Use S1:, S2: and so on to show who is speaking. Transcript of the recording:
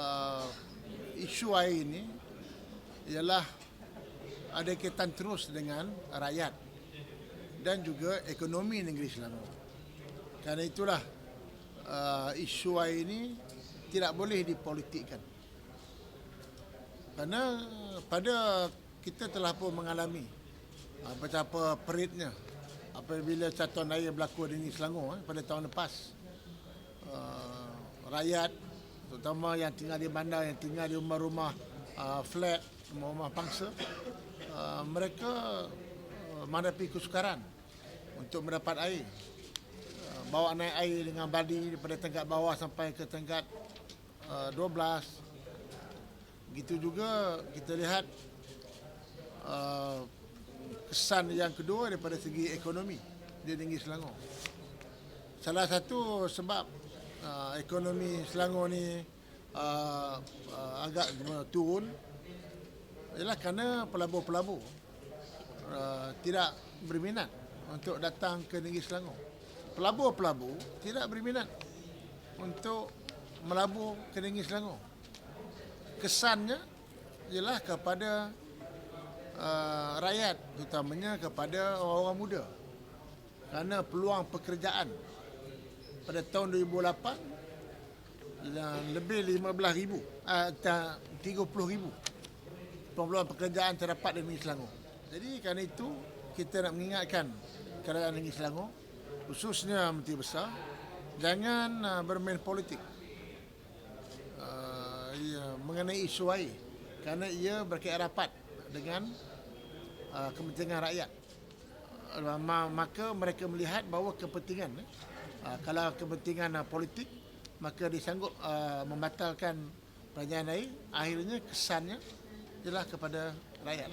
S1: Uh, isu air ini ialah ada kaitan terus dengan rakyat dan juga ekonomi negeri Selangor. Karena itulah uh, isu air ini tidak boleh dipolitikkan. Karena pada kita telah pun mengalami uh, betapa peritnya apabila catuan air berlaku di Selangor eh, pada tahun lepas. Uh, rakyat terutama yang tinggal di bandar yang tinggal di rumah-rumah uh, flat rumah-rumah pangsa. Uh, mereka uh, menghadapi kesukaran untuk mendapat air. Uh, bawa naik air dengan badi daripada tingkat bawah sampai ke tingkat uh, 12 begitu juga kita lihat uh, kesan yang kedua daripada segi ekonomi di negeri Selangor. Salah satu sebab uh, ekonomi Selangor ni uh, uh, agak uh, turun ialah kerana pelabur-pelabur uh, tidak berminat untuk datang ke negeri Selangor. Pelabur-pelabur tidak berminat untuk melabur ke negeri Selangor. Kesannya ialah kepada uh, rakyat, terutamanya kepada orang-orang muda. Kerana peluang pekerjaan pada tahun 2008 lebih 15,000 uh, 30,000 peluang pekerjaan terdapat di negeri Selangor. Jadi kerana itu kita nak mengingatkan kerajaan negeri Selangor khususnya Menteri Besar jangan uh, bermain politik. Uh, ia, mengenai isu air. Kerana ia berkait rapat dengan uh, kepentingan rakyat. Uh, maka mereka melihat bahawa kepentingan eh, Uh, kalau kepentingan uh, politik maka disanggup uh, membatalkan perjanjian air. Akhirnya kesannya ialah kepada rakyat